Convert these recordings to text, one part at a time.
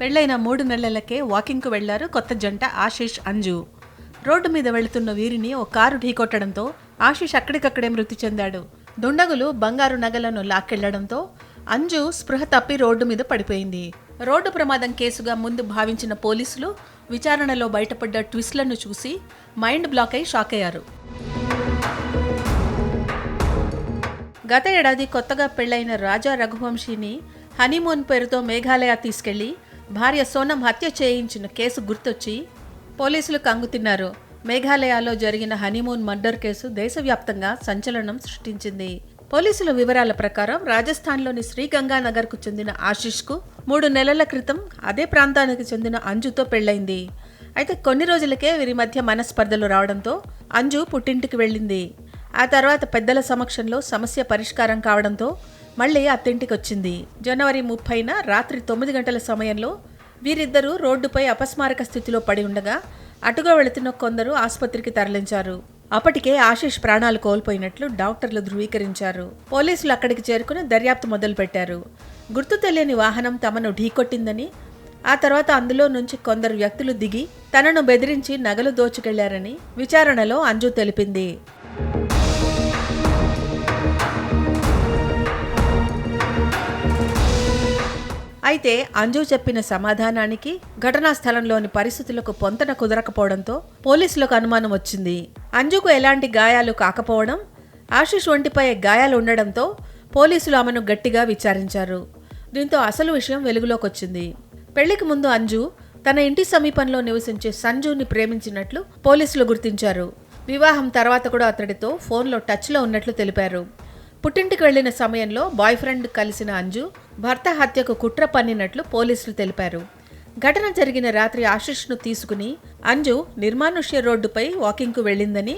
పెళ్ళైన మూడు నెలలకే వాకింగ్కు వెళ్ళారు కొత్త జంట ఆశీష్ అంజు. రోడ్డు మీద వెళుతున్న వీరిని ఓ కారు ఢీకొట్టడంతో ఆశీష్ అక్కడికక్కడే మృతి చెందాడు. దుండగులు బంగారు నగలను లాక్కెళ్ళడంతో అంజు స్పృహ తప్పి రోడ్డు మీద పడిపోయింది. రోడ్డు ప్రమాదం కేసుగా ముందు భావించిన పోలీసులు విచారణలో బయటపడ్డ ట్విస్ట్లను చూసి మైండ్ బ్లాక్ అయి షాక్ అయ్యారు. గత ఏడాది కొత్తగా పెళ్ళైన రాజా రఘువంశీని హనీమూన్ పేరుతో మేఘాలయ తీసుకెళ్ళి భార్య సోనం హత్య చేయించిన కేసు గుర్తొచ్చి పోలీసులు కంగుతిన్నారు. మేఘాలయలో జరిగిన హనీమూన్ మర్డర్ కేసు దేశవ్యాప్తంగా సంచలనం సృష్టించింది. పోలీసుల వివరాల ప్రకారం రాజస్థాన్లోని శ్రీగంగానగర్కు చెందిన ఆశిష్కు మూడు నెలల క్రితం అదే ప్రాంతానికి చెందిన అంజుతో పెళ్ళైంది. అయితే కొన్ని రోజులకే వీరి మధ్య మనస్పర్ధలు రావడంతో అంజు పుట్టింటికి వెళ్ళింది. ఆ తర్వాత పెద్దల సమక్షంలో సమస్య పరిష్కారం కావడంతో మళ్ళీ అత్తింటికి వచ్చింది జనవరి ముప్పైన రాత్రి తొమ్మిది గంటల సమయంలో వీరిద్దరూ రోడ్డుపై అపస్మారక స్థితిలో పడి ఉండగా అటుగా వెళుతున్న కొందరు ఆసుపత్రికి తరలించారు. అప్పటికే ఆశీష్ ప్రాణాలు కోల్పోయినట్లు డాక్టర్లు ధృవీకరించారు. పోలీసులు అక్కడికి చేరుకుని దర్యాప్తు మొదలుపెట్టారు. గుర్తు తెలియని వాహనం తమను ఢీకొట్టిందని ఆ తర్వాత అందులో నుంచి కొందరు వ్యక్తులు దిగి తనను బెదిరించి నగలు దోచుకెళ్ళారని విచారణలో అంజు తెలిపింది. అయితే అంజు చెప్పిన సమాధానానికి ఘటనా స్థలంలోని పరిస్థితులకు పొంతన కుదరకపోవడంతో పోలీసులకు అనుమానం వచ్చింది. అంజుకు ఎలాంటి గాయాలు కాకపోవడం ఆశిష్ ఒంటిపై గాయాలు ఉండడంతో పోలీసులు ఆమెను గట్టిగా విచారించారు. దీంతో అసలు విషయం వెలుగులోకి వచ్చింది పెళ్ళికి ముందు అంజు తన ఇంటి సమీపంలో నివసించే సంజుని ప్రేమించినట్లు పోలీసులు గుర్తించారు. వివాహం తర్వాత కూడా అతడితో ఫోన్లో టచ్లో ఉన్నట్లు తెలిపారు. పుట్టింటికి వెళ్ళిన సమయంలో బాయ్ ఫ్రెండ్ కలిసిన అంజు భర్త హత్యకు కుట్ర పన్నినట్లు పోలీసులు తెలిపారు. ఘటన జరిగిన రాత్రి ఆశిష్ను తీసుకుని అంజు నిర్మానుష్య రోడ్డుపై వాకింగ్కు వెళ్ళిందని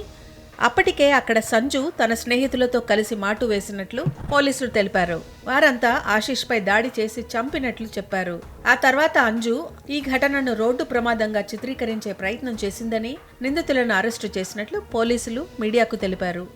అప్పటికే అక్కడ సంజు తన స్నేహితులతో కలిసి మాటు వేసినట్లు పోలీసులు తెలిపారు. వారంతా ఆశిష్పై దాడి చేసి చంపినట్లు చెప్పారు. ఆ తర్వాత అంజు ఈ ఘటనను రోడ్డు ప్రమాదంగా చిత్రీకరించే ప్రయత్నం చేసిందని నిందితులను అరెస్టు చేసినట్లు పోలీసులు మీడియాకు తెలిపారు.